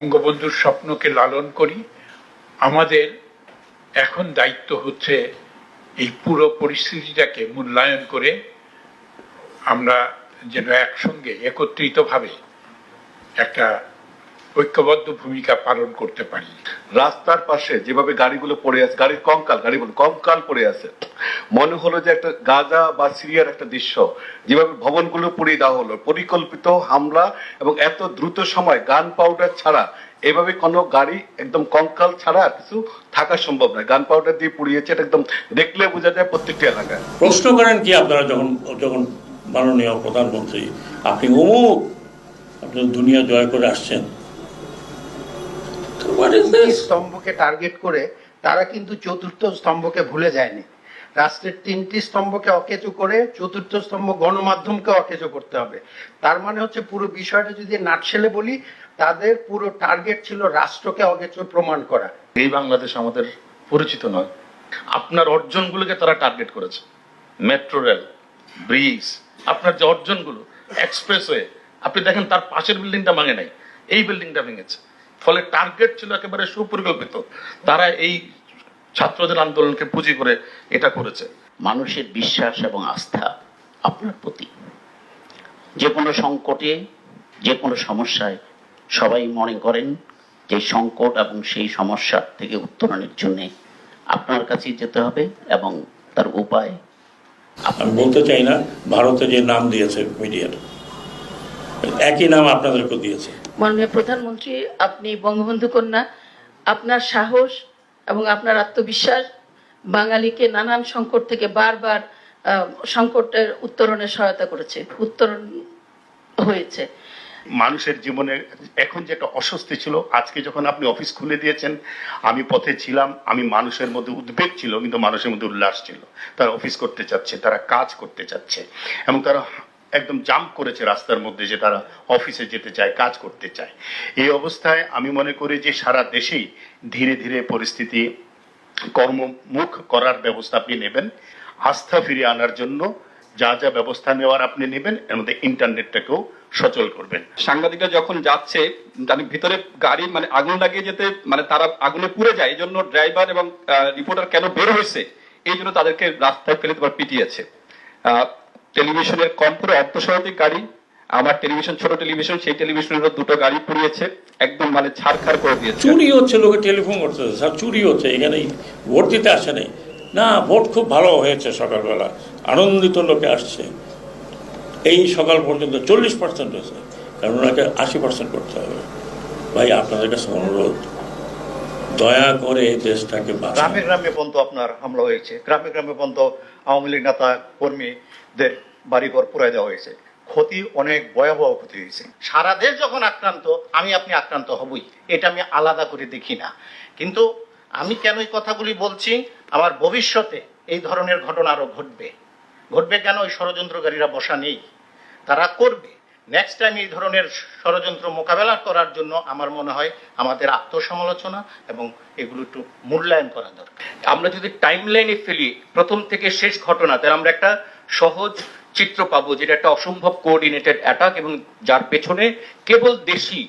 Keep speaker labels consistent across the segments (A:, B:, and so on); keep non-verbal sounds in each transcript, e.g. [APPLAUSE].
A: বঙ্গবন্ধুর স্বপ্নকে লালন করি, আমাদের এখন দায়িত্ব হচ্ছে এই পুরো পরিস্থিতিটাকে মূল্যায়ন করে আমরা যেন একসঙ্গে, একত্রিতভাবে একটা ঐক্যবদ্ধ ভূমিকা পালন করতে পারি।
B: রাস্তার পাশে যেভাবে গাড়িগুলো পড়ে আছে, গাড়ির কঙ্কাল গাড়ি বলে কঙ্কাল পড়ে আছে। মনে হলো যে একটা গাজা বা সিরিয়ার একটা দৃশ্য। যেভাবে ভবনগুলো পুড়িয়ে দেওয়া হলো, পরিকল্পিত হামলা এবং এত দ্রুত সময় গান পাউডার ছাড়া এভাবে কোনো গাড়ি একদম কঙ্কাল ছাড়া কিছু থাকা সম্ভব নয়। গান পাউডার দিয়ে পুড়িয়েছে, এটা একদম দেখলে বোঝা যায় প্রত্যেকটি এলাকায়।
C: প্রশ্ন করেন কি আপনারা যখন যখন মাননীয় প্রধানমন্ত্রী, আপনি অমুক, আপনি দুনিয়া জয় করে আসছেন। [LAUGHS]
D: স্তম্ভকে টার্গেট করে তারা কিন্তু চতুর্থ স্তম্ভকে ভুলে যায়নি। রাষ্ট্রের তিনটি স্তম্ভকে অকেচো করে চতুর্থ স্তম্ভ গণমাধ্যমকে অকেচো করতে হবে। তার মানে হচ্ছে পুরো বিষয়টা যদি নাটশেলে বলি তাদের পুরো টার্গেট ছিল রাষ্ট্রকে অকেচো প্রমাণ করা।
E: এই বাংলাদেশ আমাদের পরিচিত নয়। আপনার অর্জনগুলোকে তারা টার্গেট করেছে। মেট্রো রেল ব্রিজ আপনার যে অর্জনগুলো এক্সপ্রেসওয়ে আপনি দেখেন তার পাশের বিল্ডিংটা ভাঙে নাই। এই বিল্ডিংটা ভেঙেছে। ফলে টার্গেট ছিল একেবারে সুপরিকল্পিত। তারা এই ছাত্রদের আন্দোলনকে পুঁজি করে এটা করেছে।
F: মানুষের বিশ্বাস এবং আস্থা আপনার প্রতি। যে কোনো সংকটে যে কোনো সমস্যায় সবাই মনে করেন যে সংকট এবং সেই সমস্যা থেকে উত্তরণের জন্য আপনার কাছেই যেতে হবে এবং তার উপায়
C: আমি বলতে চাই না ভারতে যে নাম দিয়েছে মিডিয়ার একই নাম আপনাদেরকে দিয়েছে।
G: মাননীয় প্রধানমন্ত্রী, আপনি বঙ্গবন্ধু কন্যা, আপনার সাহস এবং আপনার আত্মবিশ্বাস বাঙালিকে নানান সংকট থেকে বারবার সংকটের উত্তরণে সহায়তা করেছে, উত্তরণ হয়েছে।
H: মানুষের জীবনে এখন যে একটা অস্বস্তি ছিল, আজকে যখন আপনি অফিস খুলে দিয়েছেন, আমি পথে ছিলাম, আমি মানুষের মধ্যে উদ্বেগ ছিল, কিন্তু মানুষের মধ্যে উল্লাস ছিল। তারা অফিস করতে চাচ্ছে, তারা কাজ করতে চাচ্ছে, এবং তারা একদম জাম্প করেছে রাস্তার মধ্যে যে তারা অফিসে যেতে চায়, কাজ করতে চায়। এই অবস্থায় আমি মনে করি যে সারা দেশেই ধীরে ধীরে পরিস্থিতি, কর্মমুখ করার ব্যবস্থা আপনি নেবেন। আস্থা ফিরিয়ে আনার জন্য যা যা ব্যবস্থা নেওয়ার আপনি নেবেন, এর মধ্যে ইন্টারনেটটাকেও সচল করবেন।
I: সাংবাদিকরা যখন যাচ্ছে মানে ভিতরে গাড়ি মানে আগুন লাগিয়ে যেতে মানে তারা আগুনে পুড়ে যায় এই জন্য ড্রাইভার এবং রিপোর্টার কেন বের হয়েছে? এই জন্য তাদেরকে রাস্তায় ফেলে তোমার পিটিয়েছে টেলিভিশনের কম করে গাড়ি আমার টেলিভিশন ছোট টেলিভিশন সেই টেলিভিশনেরও দুটো গাড়ি পুড়িয়েছে একদম মানে ছাড়খাড় করে দিয়েছে।
C: চুরি হচ্ছে লোকে টেলিফোন করতেছে স্যার চুরি হচ্ছে এখানে ভোট দিতে আসে নাই। না ভোট খুব ভালো হয়েছে সকালবেলা আনন্দিত লোকে আসছে। এই সকাল পর্যন্ত চল্লিশ পার্সেন্ট হয়েছে কারণ ওনাকে আশি পার্সেন্ট করতে হবে। ভাই আপনাদের কাছে অনুরোধ দয়া করে এই দেশটাকে
J: গ্রামে গ্রামে পর্যন্ত আপনার হামলা হয়েছে গ্রামে গ্রামে পর্যন্ত আওয়ামী লীগ নেতা কর্মীদের বাড়িঘর পুরাই দেওয়া হয়েছে। ক্ষতি অনেক ভয়াবহ ক্ষতি হয়েছে।
D: সারা দেশ যখন আক্রান্ত, আমি আপনি আক্রান্ত হবই। এটা আমি আলাদা করে দেখি না। কিন্তু আমি কেন এই কথাগুলি বলছি? আমার ভবিষ্যতে এই ধরনের ঘটনা আরও ঘটবে। ঘটবে কেন? ওই ষড়যন্ত্রকারীরা বসা নেই। তারা করবে। নেক্সট টাইম এই ধরনের ষড়যন্ত্র মোকাবেলা করার জন্য আমার মনে হয় আমাদের আত্মসমালোচনা এবং এগুলো একটু মূল্যায়ন করা দরকার।
K: আমরা যদি টাইম লাইনে ফেলি, প্রথম থেকে শেষ ঘটনা, তাহলে আমরা একটা সহজ চিত্র পাবো যেটা একটা অসম্ভব কোঅর্ডিনেটেড অ্যাটাক এবং যার পেছনে কেবল দেশি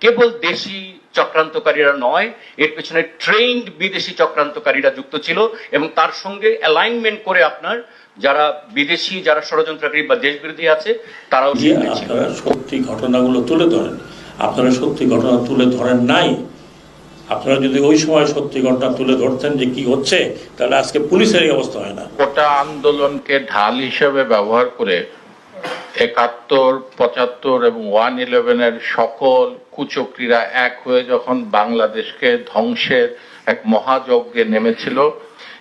K: কেবল দেশি চক্রান্তকারীরা নয় এর পেছনে ট্রেন্ড বিদেশি চক্রান্তকারীরা যুক্ত ছিল এবং তার সঙ্গে অ্যালাইনমেন্ট করে আপনার যারা বিদেশি যারা ষড়যন্ত্রকারী বা দেশবিরোধী আছে তারাও
C: সত্যি ঘটনাগুলো তুলে ধরেন। আপনারা সত্যি ঘটনা তুলে ধরেন নাই আপনারা যদি ওই সময় সত্যি ঘটনা তুলে ধরতেন যে কি হচ্ছে, তাহলে আজকে পুলিশের অবস্থা হয় না।
A: গোটা আন্দোলনকে ঢাল হিসেবে ব্যবহার করে একাত্তর, পঁচাত্তর এবং ওয়ান ইলেভেনের সকল কুচক্রীরা এক হয়ে যখন বাংলাদেশকে ধ্বংসের এক মহাযজ্ঞে নেমেছিল,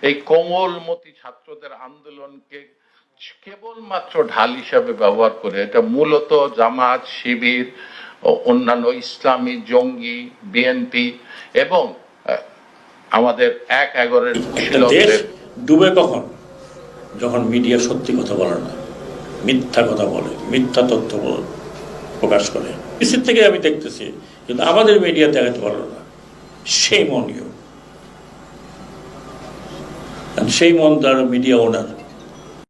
A: এই কোমলমতি ছাত্রদের আন্দোলনকে কেবলমাত্র ঢাল হিসাবে ব্যবহার করে, এটা মূলত জামাত শিবির অন্যান্য ইসলামী জঙ্গি বিএনপি এবং আমাদের এক এগারের
C: ডুবে কখন? যখন মিডিয়া সত্যি কথা বলে না মিথ্যা কথা বলে মিথ্যা তথ্য প্রকাশ করে। পিসির থেকে আমি দেখতেছি কিন্তু আমাদের মিডিয়া দেখাতে পারল না। সেই মন ইউ সেই মন তার মিডিয়া ওনার